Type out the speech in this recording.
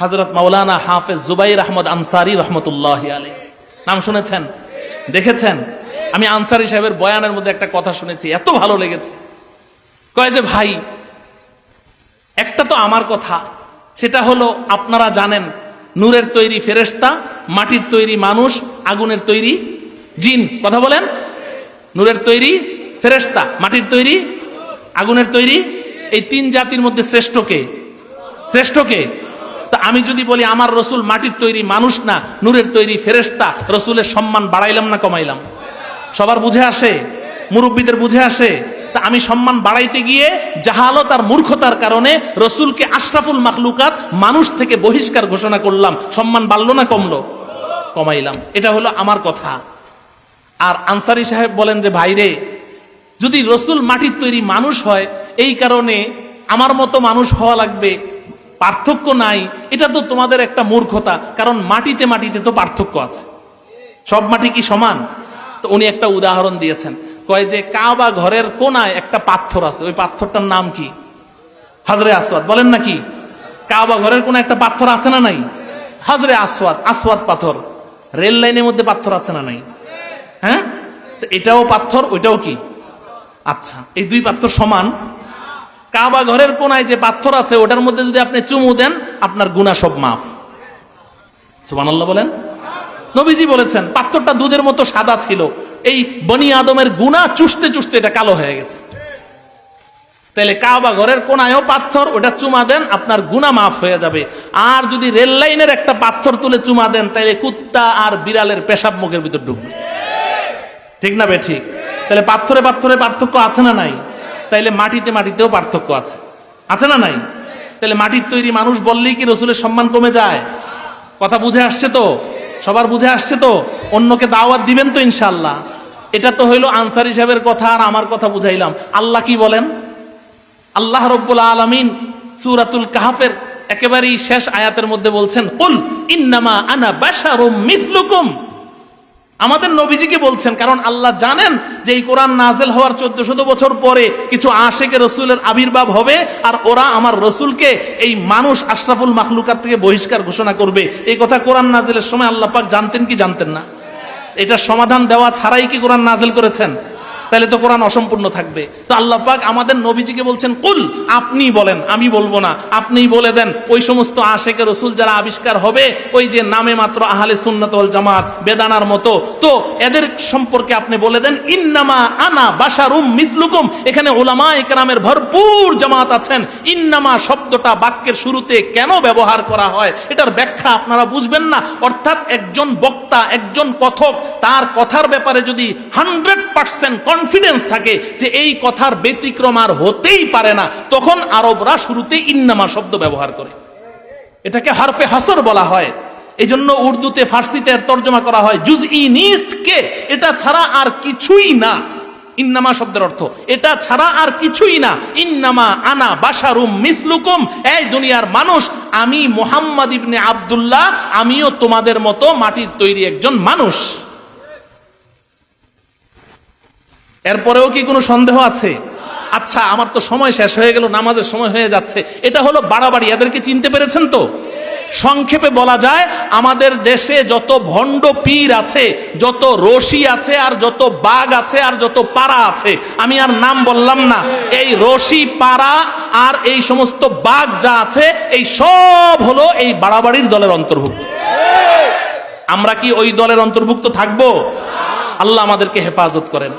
হজরত মাওলানা হাফেজ জুবাইর আহমদ আনসারি রহমতুল্লাহ আলী নাম শুনেছেন? দেখেছেন? আমি আনসারি সাহেবের বয়ানের মধ্যে একটা কথা শুনেছি, এত ভালো লেগেছে। কয় যে, ভাই, একটা তো আমার কথা, সেটা হলো আপনারা জানেন, নূরের তৈরি ফেরেশতা, মাটির তৈরি মানুষ, আগুনের তৈরি জিন। কথা বলেন? নূরের তৈরি ফেরেশতা, মাটির তৈরি, আগুনের তৈরি, এই তিন জাতির মধ্যে শ্রেষ্ঠকে শ্রেষ্ঠকে আমি যদি বলি, আমার রসুল মাটির তৈরি মানুষ না, নূরের তৈরি ফেরেশতা, রসুলের সম্মান বাড়াইলাম না কমাইলাম? সবার বুঝে আসে? মুরব্বীদের বুঝে আসে? তা আমি সম্মান বাড়াইতে গিয়ে জাহালত আর মূর্খতার কারণে রসুলকে আশরাফুল মাখলুকাত মানুষ থেকে বহিষ্কার ঘোষণা করলাম। সম্মান বাড়লো না কমলো? কমাইলাম। এটা হলো আমার কথা। আর আনসারি সাহেব বলেন যে, ভাইরে, যদি রসুল মাটির তৈরি মানুষ হয়, এই কারণে আমার মতো মানুষ হওয়া লাগবে। পার্থক্য নাই, এটা তো তোমাদের একটা মূর্খতা, কারণ মাটিতে মাটিতে তো পার্থক্য আছে। সব মাটি কি সমান? তো উনি একটা উদাহরণ দিয়েছেন, কয় যে কাবা ঘরের কোনায় একটা পাথর আছে, ওই পাথরটার নাম কি? হাজরে আসওয়াদ, বলেন না কি? কাবা ঘরের কোন একটা পাথর আছে না নাই? হাজরে আসওয়াদ আসওয়াদ পাথর, রেল লাইনের মধ্যে পাথর আছে না নাই? হ্যাঁ? এটাও পাথর, ওইটাও কি? আচ্ছা এই দুই পাথর সমান কাবা ঘরের কোনায় যে পাথর আছে, ওটার মধ্যে যদি আপনি চুমু দেন, আপনার গুণা সব মাফ। সুবহানাল্লাহ বলেন? নবীজি বলেছেন, পাথরটা দুধের মতো সাদা ছিল। এই বনি আদমের গুণা চুষতে চুষতে এটা কালো হয়ে গেছে। তাহলে কাবা ঘরের কোনায়ও পাথর, ওটা চুমা দেন, আপনার গুণা মাফ হয়ে যাবে। আর যদি রেল লাইনের একটা পাথর তুলে চুমা দেন, তাহলে কুত্তা আর বিড়ালের পেশাব মুখের ভিতর ঢুকবে। ঠিক না বে ঠিক? তাহলে পাথরে পাথরে পার্থক্য আছে না নাই? তাইলে মাটিতে মাটিতেও পার্থক্য আছে। আছে না নাই? তাহলে মাটির তৈরি মানুষ বললেই কি রসুলের সম্মান কমে যায়? কথা বুঝে আসছে তো? সবার বুঝে আসছে তো? অন্যকে দাওয়াত দিবেন তো ইনশাল্লাহ এটা তো হইল আনসার হিসাবের কথা আর আমার কথা বুঝাইলাম। আল্লাহ কি বলেন? আল্লাহ রব্বুল আলমিন সুরাতুল কাহাফের একেবারেই শেষ আয়াতের মধ্যে বলছেন ইন্নামা আনা বাশারুম মিথলুকুম আমাদের নবীজিকে বলছেন, কারণ আল্লাহ জানেন যে এই কোরআন নাজেল হওয়ার চোদ্দ শত বছর পরে কিছু আশেকে রসুলের আবির্ভাব হবে আর ওরা আমার রসুলকে এই মানুষ আশরাফুল মাখলুকার থেকে বহিষ্কার ঘোষণা করবে। এই কথা কোরআন নাজেলের সময় আল্লাহ পাক জানতেন কি জানতেন না? এটা সমাধান দেওয়া ছাড়াই কি কোরআন নাজেল করেছেন? তাহলে তো কোরআন অসম্পূর্ণ থাকবে। তো আল্লাহ পাক আমাদের নবীজিকে বলছেন, কুল, আপনি বলেন, আমি বলব না। আপনিই বলে দেন, ওই সমস্ত আশেকে রসুল যারা আবিষ্কার হবে, ওই যে নামে মাত্র আহলে সুন্নাত জামাত, বেদানার মতো, তো এদের সম্পর্কে আপনি বলে দেন, ইন্নামা আনা বাশারুম মিসলুকুম। এখানে ওলামা একরামের ভরপুর জামাত আছেন। ইন্নামা শব্দটা বাক্যের শুরুতে কেন ব্যবহার করা হয়, এটার ব্যাখ্যা আপনারা বুঝবেন না। অর্থাৎ একজন বক্তা, একজন কথক তার কথার ব্যাপারে যদি হান্ড্রেড পার্সেন্ট কনফিডেন্স থাকে যে এই কথার ব্যতিক্রম আর হতেই পারে না, তখন আরবরা শুরুতে ইন্নামা শব্দ ব্যবহার করে। এটাকে হারফে হাসর বলা হয়। এই জন্য উর্দুতে ফার্সিতে তর্জমা করা হয় জুজ ই কে এটা ছাড়া আর কিছুই না। ইন্নামা শব্দের অর্থ, এটা ছাড়া আর কিছুই না। ইন্নামা আনা বাশারুম মিসলুকুম এই দুনিয়ার মানুষ, আমি মোহাম্মদ ইবনে আবদুল্লাহ, আমিও তোমাদের মতো মাটির তৈরি একজন মানুষ। এরপরেও কি কোনো সন্দেহ আছে? আচ্ছা আমার তো সময় শেষ হয়ে গেল, নামাজের সময় হয়ে যাচ্ছে। এটা হলো বাড়াবাড়ি, এদেরকে চিনতে পেরেছেন তো? সংক্ষেপে বলা যায়, আমাদের দেশে যত ভণ্ড পীর আছে, যত রশি আছে, আর যত বাঘ আছে, আর যত পাড়া আছে, আমি আর নাম বললাম না, এই রশি, পাড়া, আর এই সমস্ত বাঘ যা আছে, এই সব হলো এই বাড়াবাড়ির দলের অন্তর্ভুক্ত। আমরা কি ওই দলের অন্তর্ভুক্ত থাকব? আল্লাহ আমাদেরকে হেফাজত করেন।